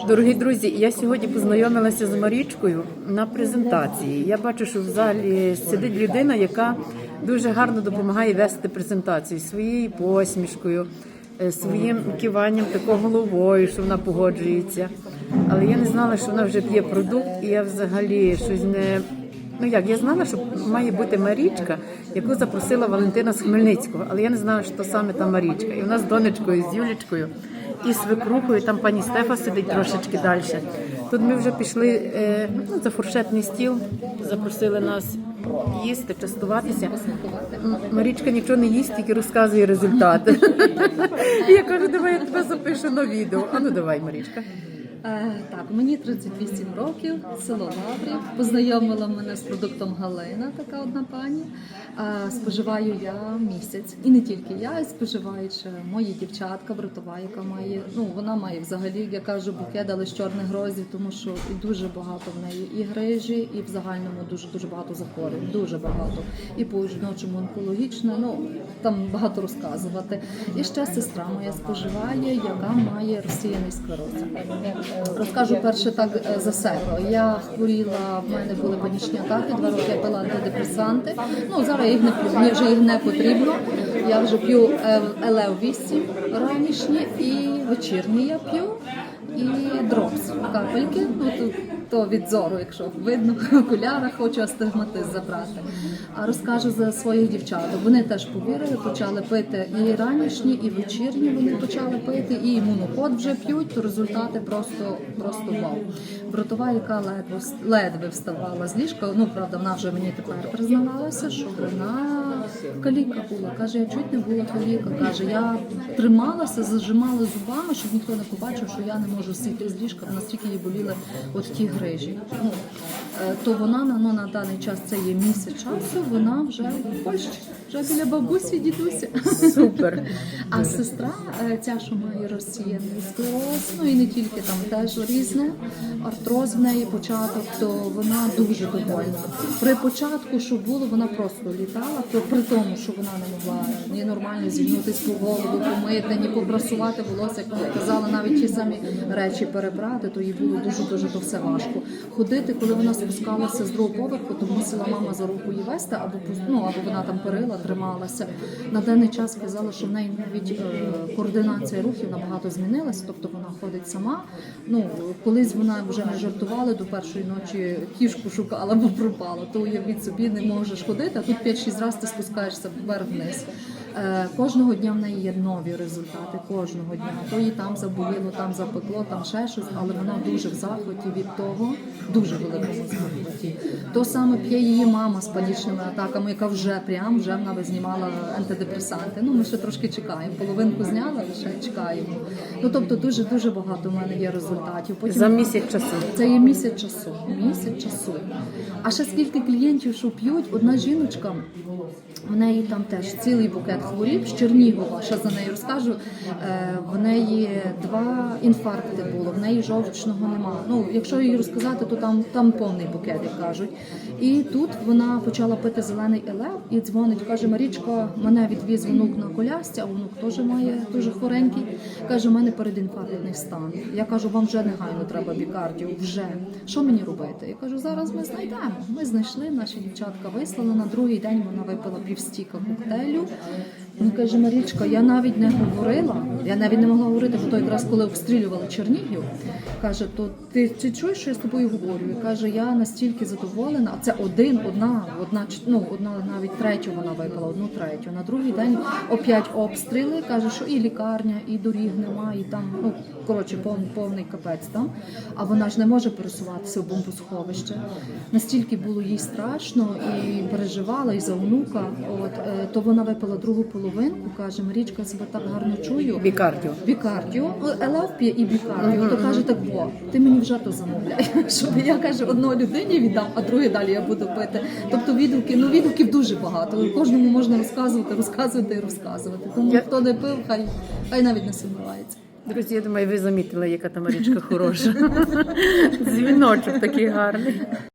Дорогі друзі, я сьогодні познайомилася з Марічкою на презентації. Я бачу, що в залі сидить людина, яка дуже гарно допомагає вести презентацію своєю посмішкою, е, своїм киванням такою головою, що вона погоджується. Але я не знала, що вона вже п'є продукт, і я взагалі щось не. Ну як я знала, що має бути Марічка, яку запросила Валентина з Хмельницького, але я не знала, що саме та Марічка. І вона з донечкою, з Юлічкою і свекрухою, там пані Стефа сидить трошечки далі. Тут ми вже пішли е, ну, за фуршетний стіл, запросили нас їсти, частуватися. Марічка нічого не їсть, тільки розказує результати. Я кажу, давай я тебе запишу на відео. А ну давай, Марічка. Е, Так, мені 38 років, село Лаврів. Познайомила мене з продуктом Галина, така одна пані. Е, Споживаю я місяць. І не тільки я, і споживають ще мої дівчатка, братова, яка має, ну вона має взагалі, я кажу, букет, але з чорних грозів, тому що і дуже багато в неї і грижі, і в загальному дуже дуже багато захворювань, дуже багато. І по жіночому онкологічне, ну там багато розказувати. І ще сестра моя споживає, яка має розсіяний склероз. Розкажу перше так е, за себе. Я хворіла, в мене були панічні атаки, два роки я пила антидепресанти. Ну зараз їх не мені вже їх не потрібно. Я вже п'ю ЛЕО 8 ранішні і вечірні я п'ю. І дропс капельки, ну то від зору, якщо видно, в окулярах хочу астигматиз забрати. А розкажу за своїх дівчаток. Вони теж повірили, почали пити і ранішні, і вечірні. Вони почали пити, і імунокод вже п'ють. То результати просто просто вау. Братова, яка ледве ледве вставала з ліжка. Ну правда, вона вже мені тепер признавалася, що вона каліка була. Каже, я чуть не була каліка. Каже, я трималася, зажимала зубами, щоб ніхто не побачив, що я не можу сіти з ліжка. Настільки їй боліли от ті грижі. Ну, е, то вона на ну, на даний час це є місяць часу. Вона вже в Польщі, вже біля бабусі, дідуся. Супер. А сестра, е, ця, що має розсіяний склероз, ну і не тільки там теж різне, артроз в неї початок, то вона дуже довольна. При початку, що було, вона просто літала, то при тому, що вона не могла ні нормально зігнутися по голову, помити, ні попрасувати волосся, як казала, навіть ті самі речі перебрати, то їй було дуже дуже то все важко. Ходити, коли вона спускалася з другого поверху, то мусила мама за руку її вести, або ну, або вона там перила, трималася. На даний час сказала, що в неї навіть е, координація рухів набагато змінилася, тобто вона ходить сама. Ну колись вона вже не жартувала до першої ночі кішку шукала, бо пропала. То уявіть собі, не можеш ходити, а тут 5-6 разів ти спускаєшся вверх-вниз. Е, Кожного дня в неї є нові результати. Кожного дня то її там заболіло, там запекло, там ще щось, але вона дуже в захваті від того, дуже великому захваті. То саме п'є її мама з панічними атаками, яка вже прям вже вона знімала антидепресанти. Ну ми ще трошки чекаємо. Половинку зняла, ще чекаємо. Ну тобто дуже дуже багато в мене є результатів. Потім За місяць часу. це є місяць часу. Місяць часу. А ще скільки клієнтів, що п'ють, одна жіночка. В неї там теж цілий букет хворіб з Чернігова. Ще за нею розкажу. Е, В неї два інфаркти було, в неї жовчного нема. Ну, якщо їй розказати, то там, там повний букет, як кажуть. І тут вона почала пити зелений елев і дзвонить, каже: Марічка, мене відвіз внук на колясці, а внук теж має дуже хворенький. Каже, у мене передінфарктний стан. Я кажу, вам вже негайно треба бікардіо. Вже що мені робити? Я кажу, зараз ми знайдемо. Ми знайшли, наші дівчатка вислали. На другий день вона випила півстіка коктейлю. Він каже, Марічка, я навіть не говорила, я навіть не могла говорити, бо то якраз коли обстрілювали Чернігів. Каже, то ти, ти чуєш, що я з тобою говорю? І каже, я настільки задоволена. А це один, одна, одна, ну, одна навіть третю вона випила, одну третю. На другий день опять обстріли. Каже, що і лікарня, і доріг нема, і там, ну коротше, повний, повний капець там. А вона ж не може пересуватися в бомбосховище. Настільки було їй страшно і переживала, і за онука. От е, то вона випила другу половинку. каже, Марічка, себе так гарно чую. Бікардіо. Бікардіо, ЛФ п'є і бікардіо. То каже так, бо ти мені вже то замовляй. Щоб я каже, одній людині віддам, а другій далі я буду пити. Тобто відгуки, ну відгуків дуже багато. Кожному можна розказувати, розказувати і розказувати. Тому хто не пив, хай хай навіть не сумнівається. Друзі, я думаю, ви замітили, яка та Марічка хороша. Дзвіночок такий гарний.